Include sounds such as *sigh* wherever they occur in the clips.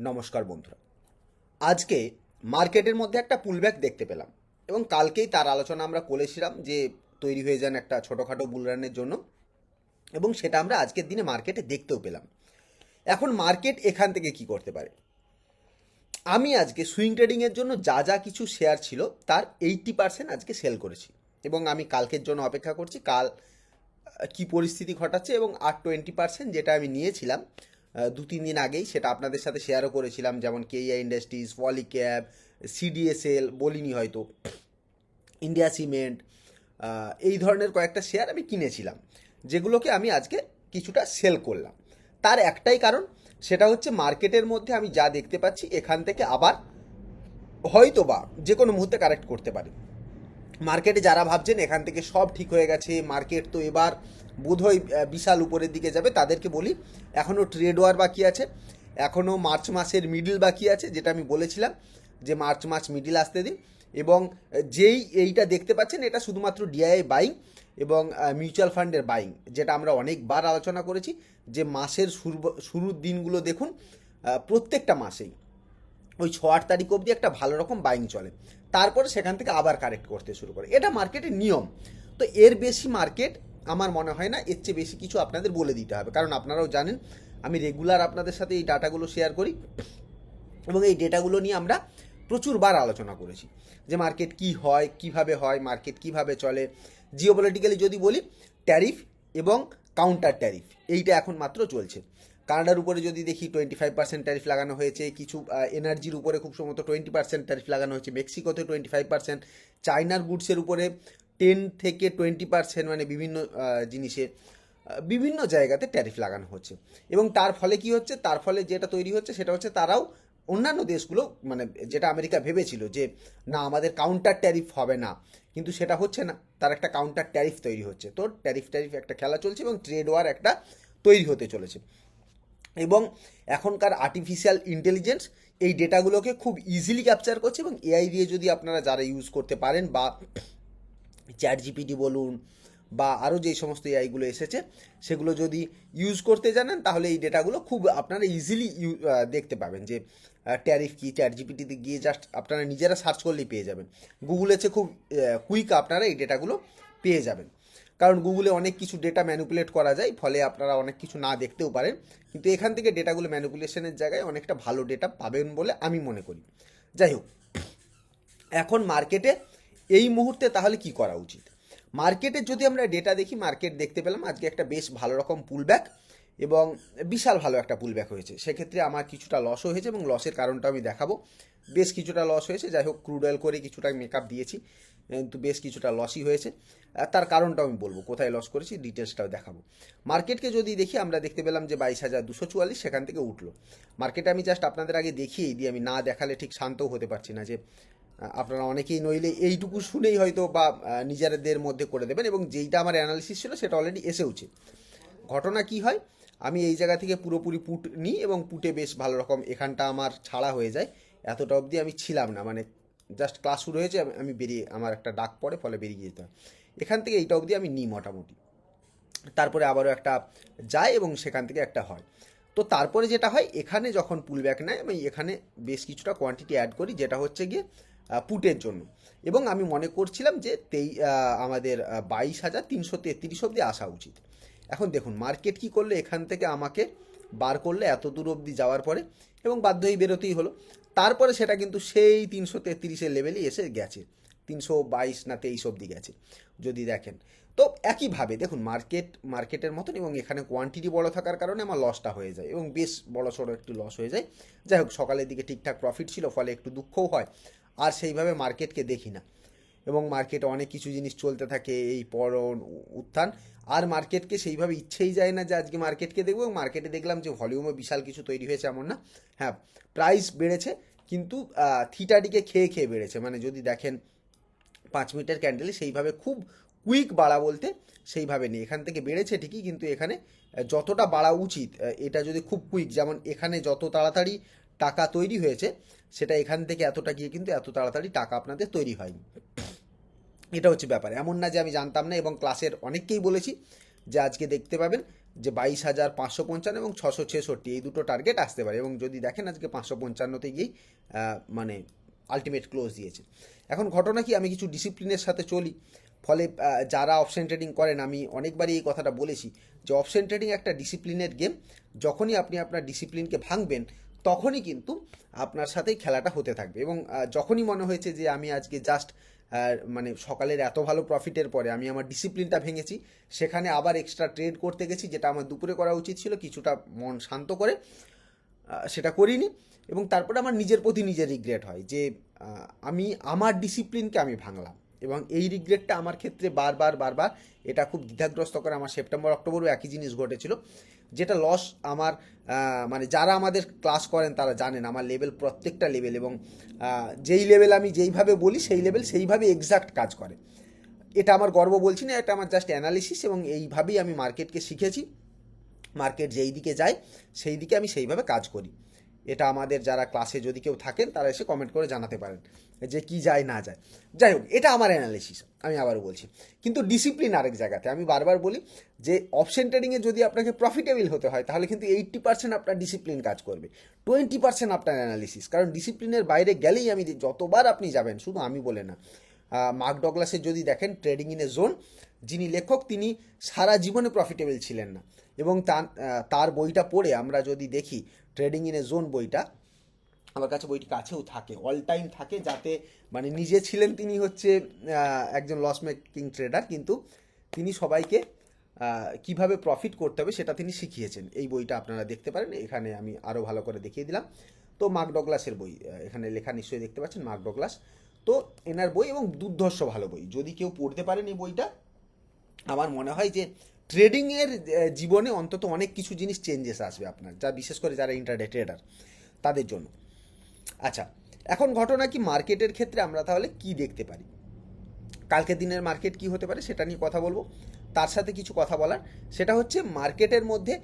নমস্কার বন্ধুরা। আজকে মার্কেটের মধ্যে একটা পুলব্যাক দেখতে পেলাম এবং কালকেই তার আলোচনা আমরা করেছিলাম যে তৈরি হয়ে যান একটা ছোটোখাটো বুলরানের জন্য এবং সেটা আমরা আজকের দিনে মার্কেটে দেখতেও পেলাম। এখন মার্কেট এখান থেকে কি করতে পারে? আমি আজকে সুইং ট্রেডিংয়ের জন্য যা যা কিছু শেয়ার ছিল তার এইটটি পার্সেন্ট আজকে সেল করেছি এবং আমি কালকের জন্য অপেক্ষা করছি কাল কি পরিস্থিতি ঘটাচ্ছে এবং আর টোয়েন্টি পার্সেন্ট যেটা আমি নিয়েছিলাম দু, তিন দিন আগেই সেটা আপনাদের সাথে শেয়ারও করেছিলাম, যেমন কেইয়া ইন্ডাস্ট্রিজ পলিক্যাব সিডিএসএল বলিনি হয়তো। ইন্ডিয়া সিমেন্ট এই ধরনের কয়েকটা শেয়ার আমি কিনেছিলাম, যেগুলোকে আমি আজকে কিছুটা সেল করলাম। তার একটাই কারণ, সেটা হচ্ছে মার্কেটের মধ্যে আমি যা দেখতে পাচ্ছি, এখান থেকে আবার হয়তো বা যে কোনো মুহূর্তে কারেক্ট করতে পারে। মার্কেটে যারা ভাবছেন, এখান থেকে সব ঠিক হয়ে গেছে মার্কেট তো এবার বোধহয় বিশাল উপরের দিকে যাবে। তাদেরকে বলি এখনও ট্রেড ওয়ার বাকি আছে। এখনও মার্চ মাসের মিডিল বাকি আছে, যেটা আমি বলেছিলাম যে মার্চ মাস মিডিল আসতে দিন। এবং যেই এইটা দেখতে পাচ্ছেন, এটা শুধুমাত্র ডিআই বাইং এবং মিউচুয়াল ফান্ডের বাইং যেটা আমরা অনেকবার আলোচনা করেছি যে মাসের শুরু শুরুর দিনগুলো দেখুন প্রত্যেকটা মাসেই। ওই ছ, আট তারিখ অবধি একটা ভালো রকম বাইং চলে। তারপরে সেখান থেকে আবার কারেক্ট করতে শুরু করে। এটা মার্কেটের নিয়ম। তো এর বেশি মার্কেট আমার মনে হয় না, এর চেয়ে বেশি কিছু আপনাদের বলে দিতে হবে। কারণ আপনারাও জানেন, আমি রেগুলার আপনাদের সাথে এই ডাটাগুলো শেয়ার করি এবং এই ডেটাগুলো নিয়ে আমরা প্রচুরবার আলোচনা করেছি। যে মার্কেট কি হয়, কীভাবে হয় মার্কেট কীভাবে চলে জিওপলিটিক্যালি যদি বলি ট্যারিফ এবং কাউন্টার ট্যারিফ এইটা এখন মাত্র চলছে। কানাডার উপরে যদি দেখি টোয়েন্টি ফাইভ পার্সেন্ট ট্যারিফ লাগানো হয়েছে, কিছু এনার্জির উপরে খুব সম্ভবত টোয়েন্টি পার্সেন্ট ট্যারিফ লাগানো হয়েছে, মেক্সিকোতে টোয়েন্টি ফাইভ পার্সেন্ট চায়নার গুডসের উপরে টেন থেকে টোয়েন্টি পার্সেন্ট মানে বিভিন্ন জিনিসে বিভিন্ন জায়গাতে ট্যারিফ লাগানো হচ্ছে। এবং তার ফলে কি হচ্ছে? তার ফলে যেটা তৈরি হচ্ছে সেটা হচ্ছে তারাও অন্যান্য দেশগুলো মানে যেটা আমেরিকা ভেবেছিল যে, না, আমাদের কাউন্টার ট্যারিফ হবে না। কিন্তু সেটা হচ্ছে না। তার একটা কাউন্টার ট্যারিফ তৈরি হচ্ছে। তো ট্যারিফ ট্যারিফ একটা খেলা চলছে এবং ট্রেড ওয়ার একটা তৈরি হতে চলেছে। এবং এখনকার আর্টিফিশিয়াল ইন্টেলিজেন্স এই ডেটাগুলোকে খুব ইজিলি ক্যাপচার করছে এবং এআই দিয়ে যদি আপনারা যারা ইউজ করতে পারেন বা চ্যাট জিপিটি বলুন বা আরও যেই সমস্ত এআইগুলো এসেছে, সেগুলো যদি ইউজ করতে জানেন, তাহলে এই ডেটাগুলো খুব আপনারা ইজিলি দেখতে পাবেন যে ট্যারিফ কি চ্যাট জিপিটিতে গিয়ে জাস্ট আপনারা নিজেরা সার্চ করলেই পেয়ে যাবেন। গুগলে চেয়ে খুব কুইক আপনারা এই ডেটাগুলো পেয়ে যাবেন। কারণ গুগলে অনেক কিছু ডেটা ম্যানুপুলেট করা যায়, ফলে আপনারা অনেক কিছু না দেখতেও পারেন। কিন্তু এখান থেকে ডেটাগুলো ম্যানুপুলেশনের জায়গায় অনেকটা ভালো ডেটা পাবেন বলে আমি মনে করি। যাই হোক, এখন মার্কেটে এই মুহূর্তে তাহলে কি করা উচিত? মার্কেটের যদি আমরা ডেটা দেখি মার্কেট দেখতে পেলাম, আজকে একটা বেশ ভালো রকম পুলব্যাক এবং বিশাল ভালো একটা পুলব্যাক হয়েছে। সেক্ষেত্রে আমার কিছুটা লসও হয়েছে এবং লসের কারণটা আমি দেখাবো। বেশ কিছুটা লস হয়েছে, যাই হোক ক্রুড অয়েল করে কিছুটা মেকআপ দিয়েছি, কিন্তু বেশ কিছুটা লসই হয়েছে। তার কারণটাও আমি বলব, কোথায় লস করেছি ডিটেলসটাও দেখাবো। মার্কেটকে যদি দেখি, আমরা দেখতে পেলাম যে বাইশ হাজার দুশো চুয়াল্লিশ সেখান থেকে উঠল। মার্কেটে আমি জাস্ট আপনাদের আগে দেখিয়েই দিই, আমি না দেখালে ঠিক শান্তও হতে পারছি না যে আপনারা অনেকেই নইলে এইটুকু শুনেই হয়তো বা নিজেদের মধ্যে করে দেবেন এবং যেইটা আমার অ্যানালিসিস ছিল সেটা অলরেডি এসেওছে। ঘটনা কি হয়? আমি এই জায়গা থেকে পুরোপুরি পুট নিই এবং পুটে বেশ ভালো রকম এখানটা আমার ছাড়া হয়ে যায়। এতটা অবধি আমি ছিলাম না মানে জাস্ট ক্লাস শুরু হয়েছে, আমি- আমি বেরিয়ে আমার একটা ডাক পড়ে, ফলে বেরিয়ে যেতে হয়। এখান থেকে এইটা অবধি আমি নিই মোটামুটি। তারপরে আবারও একটা যায় এবং সেখান থেকে একটা হয়। তো তারপরে যেটা হয়, এখানে যখন পুলব্যাক নেয়, আমি এখানে বেশ কিছুটা কোয়ান্টিটি অ্যাড করি, যেটা হচ্ছে গিয়ে পুটের জন্য। এবং আমি মনে করছিলাম যে তেই আমাদের বাইশ হাজার তিনশো তেত্রিশ অবধি আসা উচিত। এখন দেখুন, মার্কেট কি করলে, এখান থেকে আমাকে বার করলে এত দূর অবধি যাওয়ার পরে, এবং বাধ্য হয়ে বেরোতেই হলো। তারপরে সেটা কিন্তু সেই তিনশো তেত্রিশের লেভেলে এসে গেছে। তিনশো বাইশ না তেইশ অবধি গেছে, যদি দেখেন। তো একইভাবে দেখুন, মার্কেট, মার্কেটের মতন এবং এখানে কোয়ান্টিটি বড় থাকার কারণে আমার লসটা হয়ে যায় এবং বেশ বড় সড়ো একটু লস হয়ে যায়। যাই হোক, সকালের দিকে ঠিকঠাক প্রফিট ছিল, ফলে একটু দুঃখও হয়। আর সেইভাবে মার্কেটকে দেখি না। এবং মার্কেটে অনেক কিছু জিনিস চলতে থাকে, এই পরন উত্থান। আর মার্কেটকে সেইভাবে ইচ্ছেই যায় না যে আজকে মার্কেটকে দেখব এবং মার্কেটে দেখলাম যে ভলিউমে বিশাল কিছু তৈরি হয়েছে এমন না। হ্যাঁ প্রাইস বেড়েছে কিন্তু থিটাটিকে খেয়ে খেয়ে বেড়েছে। মানে যদি দেখেন, পাঁচ মিনিটের ক্যান্ডেলে সেইভাবে খুব কুইক বাড়া বলতে সেইভাবে নেই। এখান থেকে বেড়েছে ঠিকই, কিন্তু এখানে যতটা বাড়া উচিত এটা যদি খুব কুইক, যেমন এখানে যত তাড়াতাড়ি টাকা তৈরি হয়েছে, সেটা এখান থেকে এতটা গিয়ে কিন্তু এত তাড়াতাড়ি টাকা আপনাদের তৈরি হয়নি। এটা হচ্ছে ব্যাপার। এমন না যে আমি জানতাম না এবং ক্লাসের অনেককেই বলেছি যে আজকে দেখতে পাবেন যে বাইশ হাজার পাঁচশো পঞ্চান্ন এবং ছশো ছেষট্টি, এই দুটো টার্গেট আসতে পারে এবং যদি দেখেন আজকে পাঁচশো পঞ্চান্নতে গিয়েই মানে আলটিমেট ক্লোজ দিয়েছে। এখন ঘটনা কি? আমি কিছু ডিসিপ্লিনের সাথে চলি। ফলে যারা অপশন ট্রেডিং করেন, আমি অনেকবারই এই কথাটা বলেছি যে অপশন ট্রেডিং একটা ডিসিপ্লিনের গেম যখনই আপনি আপনার ডিসিপ্লিনকে ভাঙবেন তখনই কিন্তু আপনার সাথেই খেলাটা হতে থাকবে। এবং যখনই মনে হয়েছে যে আমি আজকে জাস্ট মানে সকালের এত ভালো প্রফিটের পরে আমি আমার ডিসিপ্লিনটা ভেঙেছি, সেখানে আবার এক্সট্রা ট্রেড করতে গেছি, যেটা আমার দুপুরে করা উচিত ছিল, কিছুটা মন শান্ত করে সেটা করিনি। এবং তারপরে আমার নিজের প্রতি নিজের রিগ্রেট হয় যে আমি, আমার ডিসিপ্লিনকে আমি ভাঙলাম। এবং এই রিগ্রেটটা আমার ক্ষেত্রে বারবার বারবার এটা খুব দ্বিধাগ্রস্ত করে আমার সেপ্টেম্বর অক্টোবরও একই জিনিস ঘটেছিল। যেটা লস আমার মানে যারা আমাদের ক্লাস করেন তারা জানেন আমার লেভেল প্রত্যেকটা লেভেল এবং যেই লেভেল আমি যেইভাবে বলি সেই লেভেল সেইভাবে এক্সাক্ট কাজ করে। এটা আমার গর্ব বলছি না, এটা আমার জাস্ট অ্যানালিসিস এবং এইভাবেই আমি মার্কেটকে শিখেছি। মার্কেট যেই দিকে যায় সেই দিকে আমি সেইভাবে কাজ করি। এটা আমাদের যারা ক্লাসে যদি কেউ থাকেন, তারা এসে কমেন্ট করে জানাতে পারেন যে কি যায়, না যায়। যাই হোক, এটা আমার অ্যানালিসিস আমি আবারও বলছি। কিন্তু ডিসিপ্লিন আরেক জায়গাতে, আমি বারবার বলি যে অপশন ট্রেডিংয়ে যদি আপনাকে প্রফিটেবল হতে হয়, তাহলে কিন্তু এইট্টি পার্সেন্ট আপনার ডিসিপ্লিন কাজ করবে। টোয়েন্টি পার্সেন্ট আপনার অ্যানালিসিস কারণ ডিসিপ্লিনের বাইরে গেলেই আমি যতবার আপনি যাবেন, শুধু আমি বলে না মার্ক ডগলাসের যদি দেখেন ট্রেডিং ইন এ জোন যিনি লেখক, তিনি সারা জীবনে প্রফিটেবল ছিলেন না। এবং তার বইটা পড়ে আমরা যদি দেখি ট্রেডিং ইন এ জোন বইটা, আমার কাছে বইটি কাছেও থাকে অল টাইম থাকে, যাতে মানে নিজে ছিলেন তিনি হচ্ছে একজন লস মেকিং ট্রেডার কিন্তু তিনি সবাইকে কীভাবে প্রফিট করতে হবে সেটা তিনি শিখিয়েছেন। এই বইটা আপনারা দেখতে পারেন, এখানে আমি আরও ভালো করে দেখিয়ে দিলাম। তো মার্ক বই এখানে লেখা নিশ্চয়ই দেখতে পাচ্ছেন মার্ক তো এনার বই এবং দুর্ধর্ষ ভালো বই, যদি কেউ পড়তে পারেন এই বইটা, আমার মনে হয় যে ট্রেডিংয়ের জীবনে অন্তত অনেক কিছু জিনিস চেঞ্জেস আসবে আপনার, যা বিশেষ করে যারা ইন্টারডে ট্রেডার তাদের জন্য। আচ্ছা এখন ঘটনা কি মার্কেটের ক্ষেত্রে আমরা তাহলে কি দেখতে পারি? কালকে দিনের মার্কেট কি হতে পারে সেটা নিয়ে কথা বলব। তার সাথে কিছু কথা বলার, সেটা হচ্ছে মার্কেটের মধ্যে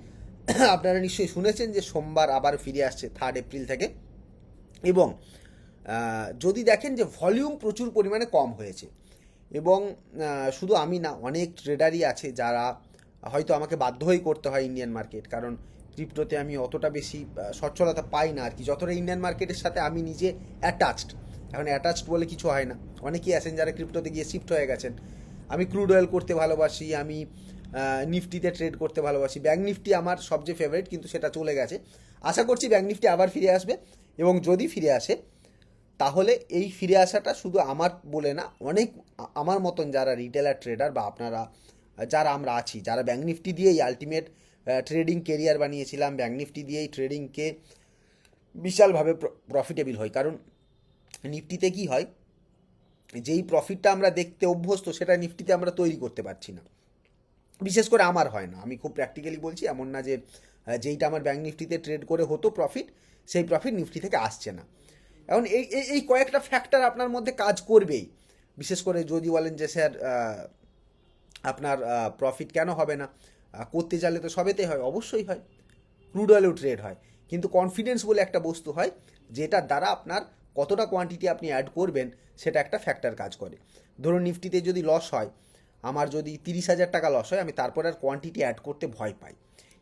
*coughs* আপনারা নিশ্চয়ই শুনেছেন যে সোমবার আবার ফিরে আসছে থার্ড এপ্রিল থেকে। এবং যদি দেখেন যে ভলিউম প্রচুর পরিমাণে কম হয়েছে। এবং শুধু আমি না, অনেক ট্রেডারই আছে যারা হয়তো আমাকে বাধ্য হয়েই করতে হয় ইন্ডিয়ান মার্কেট কারণ ক্রিপ্টোতে আমি অতটা বেশি সচ্ছলতা পাই না আর কি যতটা ইন্ডিয়ান মার্কেটের সাথে আমি নিজে অ্যাটাচড এখন অ্যাটাচড বলে কিছু হয় না। অনেকেই আছেন যারা ক্রিপ্টোতে গিয়ে শিফট হয়ে গেছেন। আমি ক্রুড অয়েল করতে ভালোবাসি, আমি নিফটিতে ট্রেড করতে ভালোবাসি। ব্যাঙ্ক নিফটি আমার সবচেয়ে ফেভারিট কিন্তু সেটা চলে গেছে। আশা করছি ব্যাঙ্ক নিফটি আবার ফিরে আসবে, এবং যদি ফিরে আসে, তাহলে এই ফিরে আসাটা শুধু আমার বলে না, অনেক আমার মতন যারা রিটেলার ট্রেডার বা আপনারা যারা আমরা আছি, যারা ব্যাঙ্ক নিফটি দিয়েই আলটিমেট ট্রেডিং কেরিয়ার বানিয়েছিলাম ব্যাঙ্ক নিফটি দিয়েই ট্রেডিংকে বিশালভাবে প্রফিটেবল হয়। কারণ নিফটিতে কি হয়? যেই প্রফিটটা আমরা দেখতে অভ্যস্ত, সেটা নিফটিতে আমরা তৈরি করতে পারছি না। বিশেষ করে আমার হয় না। আমি খুব প্র্যাকটিক্যালি বলছি, এমন না যে যেইটা আমার ব্যাঙ্ক নিফটিতে ট্রেড করে হতো প্রফিট সেই প্রফিট নিফটি থেকে আসছে না। এখন এই, এই- কয়েকটা ফ্যাক্টর আপনার মধ্যে কাজ করবেই। বিশেষ করে যদি বলেন যে, স্যার আপনার প্রফিট কেন হবে না? করতে চাইলে তো সবেতেই হয়, অবশ্যই হয়। ক্রুড অয়েলেও ট্রেড হয়। কিন্তু কনফিডেন্স বলে একটা বস্তু হয়, যেটার দ্বারা আপনার কতটা কোয়ান্টিটি আপনি অ্যাড করবেন, সেটা একটা ফ্যাক্টর কাজ করে। ধরুন নিফটিতে যদি লস হয়, আমার যদি তিরিশ হাজার টাকা লস হয়, আমি তারপর আর কোয়ান্টিটি অ্যাড করতে ভয় পাই।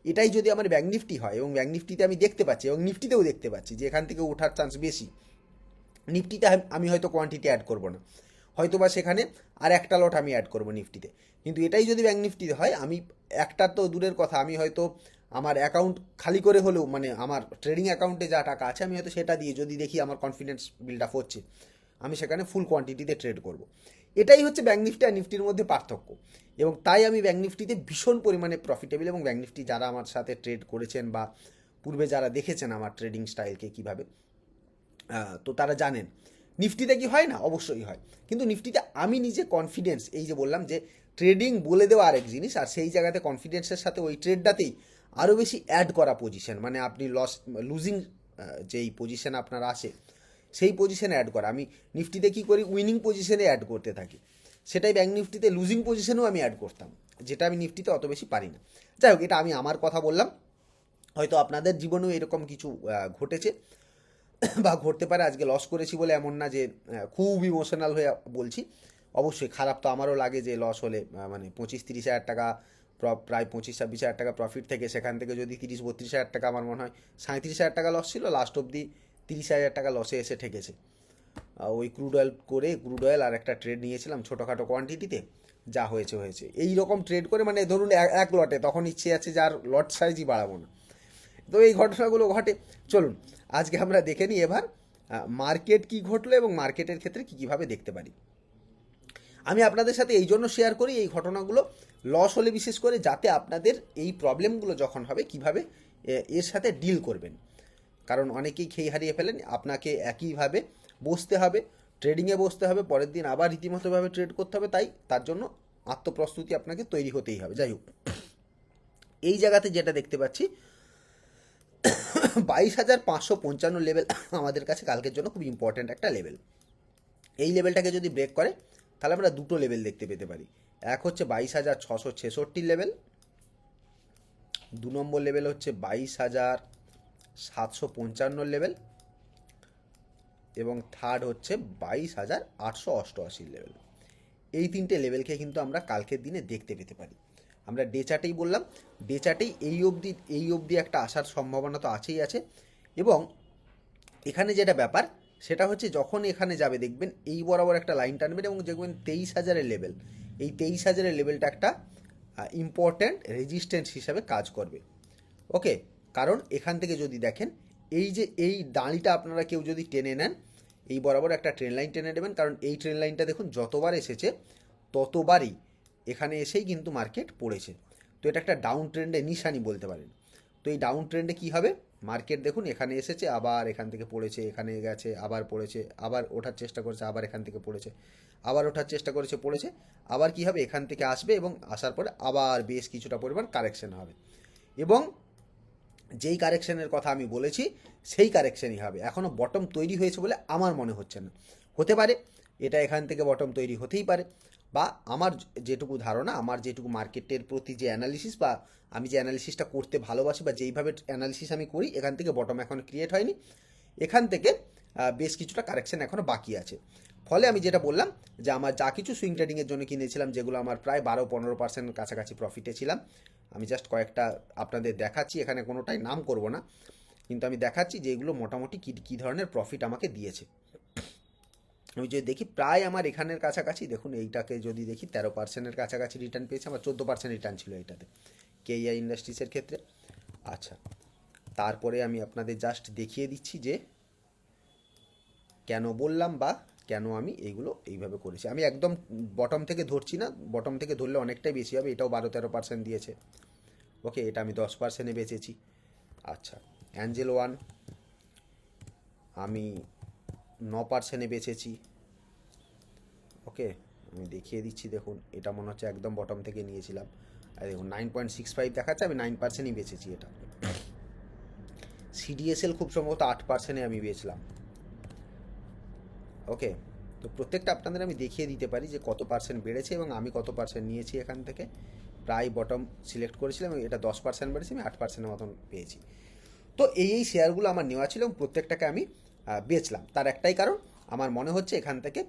এটাই যদি আমার ব্যাঙ্ক নিফটি হয়, এবং ব্যাঙ্ক নিফটিতে আমি দেখতে পাচ্ছি, এবং নিফটিতেও দেখতে পাচ্ছি যে এখান থেকে ওঠার চান্স বেশি, নিফটিতে আমি হয়তো কোয়ান্টিটি অ্যাড করব না। হয়তো বা সেখানে আর একটা লট আমি অ্যাড করব নিফটিতে। কিন্তু এটাই যদি ব্যাঙ্ক নিফটিতে হয়, আমি একটা তো দূরের কথা, আমি হয়তো আমার অ্যাকাউন্ট খালি করে হলেও মানে আমার ট্রেডিং অ্যাকাউন্টে যা টাকা আছে, আমি হয়তো সেটা দিয়ে যদি দেখি আমার কনফিডেন্স বিল্ড আপ হচ্ছে আমি সেখানে ফুল কোয়ান্টিটিতে ট্রেড করব। এটাই হচ্ছে ব্যাঙ্ক নিফটি আর নিফটির মধ্যে পার্থক্য। এবং তাই আমি ব্যাঙ্ক নিফটিতে ভীষণ পরিমাণে প্রফিটেবল এবং ব্যাঙ্ক নিফটি যারা আমার সাথে ট্রেড করেছেন বা পূর্বে যারা দেখেছেন আমার ট্রেডিং স্টাইলকে কীভাবে তো তারা জানেন। নিফটিতে কি হয় না? অবশ্যই হয়। কিন্তু নিফটিতে আমি নিজে কনফিডেন্স এই যে বললাম যে ট্রেডিং বলে দেওয়া আরেক জিনিস, আর সেই জায়গাতে কনফিডেন্সের সাথে ওই ট্রেডটাতেই আরও বেশি অ্যাড করা পজিশন মানে আপনি লস লুজিং যেই পজিশন আপনার আসে, সেই পজিশনে অ্যাড করা। আমি নিফটিতে কি করি? উইনিং পজিশনে অ্যাড করতে থাকি। সেটাই ব্যাঙ্ক নিফটিতে লুজিং পজিশনেও আমি অ্যাড করতাম, যেটা আমি নিফটিতে অত বেশি পারি না। যাই হোক, এটা আমি আমার কথা বললাম। হয়তো আপনাদের জীবনেও এরকম কিছু ঘটেছে। বা ঘটতে পারে, আজকে লস করেছি বলে এমন না যে খুব ইমোশনাল হয়ে বলছি। অবশ্যই খারাপ তো আমারও লাগে যে লস হলে মানে পঁচিশ তিরিশ হাজার টাকা প্র- প্রায় পঁচিশ ছাব্বিশ হাজার টাকা প্রফিট থেকে, সেখান থেকে যদি তিরিশ বত্রিশ হাজার টাকা আমার মনে হয় সাঁত্রিশ হাজার টাকা লস ছিল লাস্ট অবধি তিরিশ হাজার টাকা লসে এসে ঠেকেছে। ওই ক্রুড অয়েল করে ক্রুড অয়েল আর একটা ট্রেড নিয়েছিলাম ছোটোখাটো কোয়ান্টিটিতে যা হয়েছে হয়েছে। এই রকম ট্রেড করে মানে ধরুন এক- লটে তখন ইচ্ছে আছে যে আর লট সাইজই বাড়াবো না। তো এই ঘটনাগুলো ঘটে। চলুন, আজকে আমরা দেখে নিই এবার মার্কেট কি ঘটলো এবং মার্কেটের ক্ষেত্রে কী কীভাবে দেখতে পারি। আমি আপনাদের সাথে এই জন্য শেয়ার করি, এই ঘটনাগুলো লস হলে বিশেষ করে যাতে আপনাদের এই প্রবলেমগুলো যখন হবে, কীভাবে এর সাথে ডিল করবেন। কারণ অনেকেই খেয়ে হারিয়ে ফেলেন, আপনাকে একইভাবে বসতে হবে ট্রেডিংয়ে বসতে হবে, পরের দিন আবার রীতিমতোভাবে ট্রেড করতে হবে, তাই তার জন্য আত্মপ্রস্তুতি আপনাকে তৈরি হতেই হবে। যাই হোক, এই জায়গাতে যেটা দেখতে পাচ্ছি *coughs* বাইশ হাজার পাঁচশো পঞ্চান্ন লেভেল *coughs* আমাদের কাছে কালকের জন্য খুব ইম্পর্ট্যান্ট একটা লেভেল এই লেভেলটাকে যদি ব্রেক করে, তাহলে আমরা দুটো লেভেল দেখতে পেতে পারি। এক হচ্ছে বাইশ হাজার ছশো ছেষট্টির লেভেল দু নম্বর লেভেল হচ্ছে বাইশ হাজার সাতশো পঞ্চান্ন লেভেল এবং থার্ড হচ্ছে বাইশ হাজার আটশো অষ্টআশির লেভেল এই তিনটে লেভেলকে কিন্তু আমরা কালকের দিনে দেখতে পেতে পারি। আমরা ডে চার্টেই বললাম। ডে চার্টেই এই অবধি এই অবধি একটা আসার সম্ভাবনা তো আছেই আছে। এবং এখানে যেটা ব্যাপার, সেটা হচ্ছে যখন এখানে যাবে, দেখবেন এই বরাবর একটা লাইন টানবেন এবং দেখবেন তেইশ হাজারের লেভেল এই তেইশ হাজারের লেভেলটা একটা ইম্পর্ট্যান্ট রেজিস্ট্যান্স হিসাবে কাজ করবে। ওকে কারণ এখান থেকে যদি দেখেন, এই যে, এই দাঁড়িটা আপনারা কেউ যদি টেনে নেন, এই বরাবর একটা ট্রেন লাইন টেনে নেবেন। কারণ এই ট্রেন লাইনটা দেখুন, যতবার এসেছে, ততবারই এখানে এসেই কিন্তু মার্কেট পড়েছে। তো এটা একটা ডাউন ট্রেন্ডে নিশানি বলতে পারেন। তো এই ডাউন ট্রেন্ডে কী হবে? মার্কেট দেখুন, এখানে এসেছে, আবার এখান থেকে পড়েছে, এখানে গেছে, আবার পড়েছে, আবার ওঠার চেষ্টা করেছে, আবার এখান থেকে পড়েছে, আবার ওঠার চেষ্টা করেছে, পড়েছে, আবার কি হবে? এখান থেকে আসবে এবং আসার পরে আবার বেশ কিছুটা পরিমাণ কারেকশন হবে। এবং যেই কারেকশনের কথা আমি বলেছি, সেই কারেকশনই হবে। এখনও বটম তৈরি হয়েছে বলে আমার মনে হচ্ছে না। হতে পারে, এটা এখান থেকে বটম তৈরি হতেই পারে। বা আমার যেটুকু ধারণা, আমার যেটুকু মার্কেটের প্রতি যে অ্যানালিসিস বা আমি যে অ্যানালিসিসটা করতে ভালোবাসি বা যেইভাবে অ্যানালিসিস আমি করি, এখান থেকে বটম এখন ক্রিয়েট হয়নি। এখান থেকে বেশ কিছুটা কারেকশন এখনও বাকি আছে। ফলে আমি যেটা বললাম যে আমার যা কিছু সুইং ট্রেডিংয়ের জন্য কিনেছিলাম, যেগুলো আমার প্রায় বারো পনেরো পার্সেন্ট কাছাকাছি প্রফিটে ছিলাম, আমি জাস্ট কয়েকটা আপনাদের দেখাচ্ছি, এখানে কোনোটাই নাম করব না। কিন্তু আমি দেখাচ্ছি যে এগুলো মোটামুটি কী কী ধরনের প্রফিট আমাকে দিয়েছে। আমি যদি দেখি প্রায় আমার এখানের কাছাকাছি, দেখুন এইটাকে যদি দেখি তেরো পার্সেন্টের কাছাকাছি রিটার্ন পেয়েছে, আমার চোদ্দ পার্সেন্ট রিটার্ন ছিল এইটাতে কেইআই ইন্ডাস্ট্রিজের ক্ষেত্রে। আচ্ছা তারপরে আমি আপনাদের জাস্ট দেখিয়ে দিচ্ছি যে কেন বললাম বা কেন আমি এইগুলো এইভাবে করেছি। আমি একদম বটম থেকে ধরছি না বটম থেকে ধরলে অনেকটাই বেশি হবে, এটাও বারো তেরো পার্সেন্ট দিয়েছে। ওকে এটা আমি দশ পার্সেন্টে বেচেছি। আচ্ছা অ্যাঞ্জেল ওয়ান আমি ন পার্সেন্টে বেচেছি। ওকে, আমি দেখিয়ে দিচ্ছি, দেখুন, এটা মনে হচ্ছে একদম বটম থেকে নিয়েছিলাম। আর দেখুন নাইন পয়েন্ট সিক্স ফাইভ দেখাচ্ছে, আমি নাইন পার্সেন্টই বেচেছি এটা। সিডিএসএল খুব সম্ভবত আট পার্সেন্টে আমি বেচলাম। ওকে, তো প্রত্যেকটা আপনাদের আমি দেখিয়ে দিতে পারি যে কত পার্সেন্ট বেড়েছে এবং আমি কত পার্সেন্ট নিয়েছি এখান থেকে। প্রায় বটম সিলেক্ট করেছিলাম এবং এটা দশ পার্সেন্ট বেড়েছে, আমি আট পার্সেন্টের মতন পেয়েছি। তো এই এই শেয়ারগুলো আমার নেওয়া ছিল এবং প্রত্যেকটাকে আমি বেচলাম তার একটাই কারণ, আমার মনে হচ্ছে এখান থেকে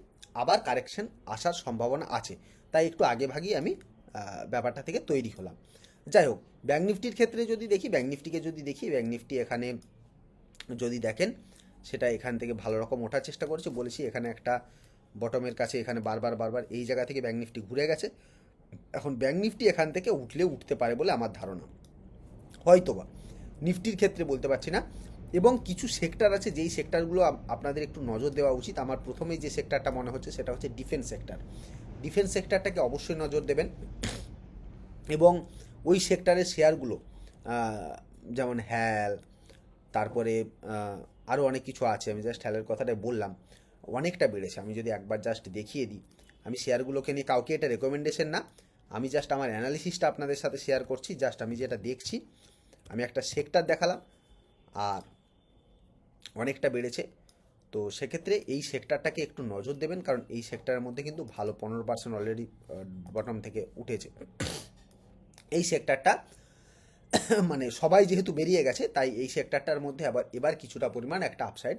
আবার কারেকশন আসার সম্ভাবনা আছে। তাই একটু আগে ভাগেই আমি ব্যাপারটা থেকে তৈরি হলাম। যাই হোক ব্যাঙ্ক নিফটির ক্ষেত্রে যদি দেখি ব্যাঙ্ক নিফটিকে যদি দেখি ব্যাঙ্ক নিফটি এখানে যদি দেখেন, সেটা এখান থেকে ভালো রকম ওঠার চেষ্টা করেছে। বলেছি, এখানে একটা বটমের কাছে, এখানে বারবার বারবার এই জায়গা থেকে ব্যাঙ্ক নিফটি ঘুরে গেছে। এখন ব্যাঙ্ক নিফটি এখান থেকে উঠলে উঠতে পারে বলে আমার ধারণা। হয়তোবা নিফটির ক্ষেত্রে বলতে পারছি না। এবং কিছু সেক্টর আছে, যেই সেক্টরগুলো আপনাদের একটু নজর দেওয়া উচিত। আমার প্রথমেই যে সেক্টরটা মনে হচ্ছে, সেটা হচ্ছে ডিফেন্স সেক্টর ডিফেন্স সেক্টরটাকে অবশ্যই নজর দেবেন। এবং ওই সেক্টরের শেয়ারগুলো যেমন হ্যাল তারপরে আরও অনেক কিছু আছে। আমি জাস্ট হ্যালের কথাটা বললাম। অনেকটা বেড়েছে। আমি যদি একবার জাস্ট দেখিয়ে দিই, আমি শেয়ারগুলোকে নিয়ে কাউকে এটা রেকমেন্ডেশন না। আমি জাস্ট আমার অ্যানালিসিসটা আপনাদের সাথে শেয়ার করছি। জাস্ট আমি যেটা দেখছি, আমি একটা সেক্টর দেখালাম। আর অনেকটা বেড়েছে। তো সেক্ষেত্রে এই সেক্টরটাকে একটু নজর দেবেন, কারণ এই সেক্টরের মধ্যে কিন্তু ভালো পনেরো পার্সেন্ট অলরেডি বটম থেকে উঠেছে। এই সেক্টরটা *coughs* মানে সবাই যেহেতু বেরিয়ে গেছে, তাই এই সেক্টরটার মধ্যে আবার এবার কিছুটা পরিমাণ একটা আপসাইড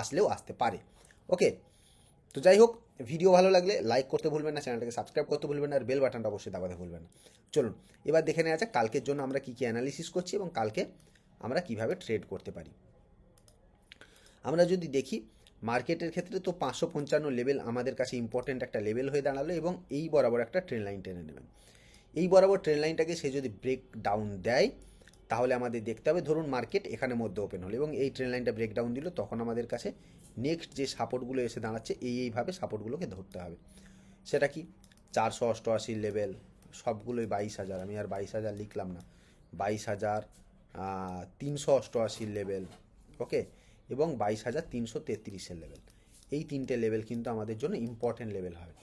আসলেও আসতে পারে। ওকে তো যাই হোক ভিডিও ভালো লাগলে লাইক করতে ভুলবেন না চ্যানেলটাকে সাবস্ক্রাইব করতে ভুলবেন না, আর বেল বাটনটা অবশ্যই দাবাতে ভুলবেন না। চলুন, এবার দেখে নেওয়া যাক কালকের জন্য আমরা কী কী অ্যানালিসিস করছি এবং কালকে আমরা কীভাবে ট্রেড করতে পারি। আমরা যদি দেখি, মার্কেটের ক্ষেত্রে তো পাঁচশো পঞ্চান্ন লেভেল আমাদের কাছে ইম্পর্ট্যান্ট একটা লেভেল হয়ে দাঁড়াল এবং এই বরাবর একটা ট্রেন লাইন টেনে নেবেন। এই বরাবর ট্রেন লাইনটাকে সে যদি ব্রেক ডাউন দেয়, তাহলে আমাদের দেখতে হবে, ধরুন মার্কেট এখানে মধ্যে ওপেন হলো এবং এই ট্রেন লাইনটা ব্রেক ডাউন দিল, তখন আমাদের কাছে নেক্সট যে সাপোর্টগুলো এসে দাঁড়াচ্ছে, এই এইভাবে সাপোর্টগুলোকে ধরতে হবে। সেটা কি? চারশো অষ্টআশি লেভেল, সবগুলোই বাইশ হাজার, আমি আর বাইশ হাজার লিখলাম না। বাইশ হাজার তিনশো অষ্টআশি লেভেল ওকে এবং বাইশ হাজার তিনশো তেত্রিশের লেভেল এই তিনটে লেভেল কিন্তু আমাদের জন্য ইম্পর্টেন্ট লেভেল হবে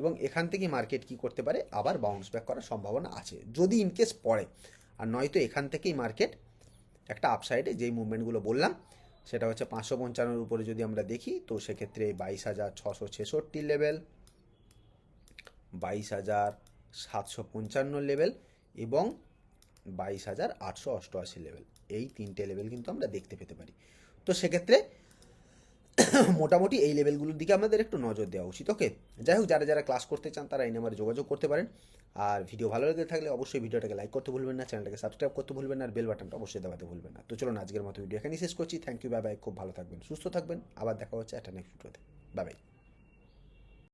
এবং এখান থেকে মার্কেট কি করতে পারে? আবার বাউন্স ব্যাক করার সম্ভাবনা আছে, যদি ইনকেস পড়ে। আর নয়তো এখান থেকেই মার্কেট একটা আপসাইডে যেই মুভমেন্টগুলো বললাম, সেটা হচ্ছে পাঁচশো পঞ্চান্নর উপরে যদি আমরা দেখি, তো সেক্ষেত্রে বাইশ হাজার ছশো ছেষট্টি লেভেল বাইশ হাজার সাতশো পঞ্চান্ন লেভেল এবং বাইশ হাজার আটশো অষ্টআশি লেভেল এই তিনটে লেভেল কিন্তু আমরা দেখতে পেতে পারি। তো সেক্ষেত্রে মোটামুটি এই লেভেলগুলোর দিকে আমাদের একটু নজর দেওয়া উচিত ওকে যাই হোক, যারা যারা ক্লাস করতে চান তারা এই নাম্বারে যোগাযোগ করতে পারেন। আর ভিডিও ভালো লেগে থাকলে অবশ্যই ভিডিওটাকে লাইক করতে ভুলবেন না চ্যানেলটাকে সাবস্ক্রাইব করতে ভুলবেন না, আর বেল বাটনটা অবশ্যই দেওয়াতে ভুলবেন না। তো চলুন, আজকের মতো ভিডিও এখানেই শেষ করছি। থ্যাংক ইউ বাই বাই খুব ভালো থাকবেন, সুস্থ থাকবেন। আবার দেখা হচ্ছে একটা নেক্সট ভিডিওতে বাই বাই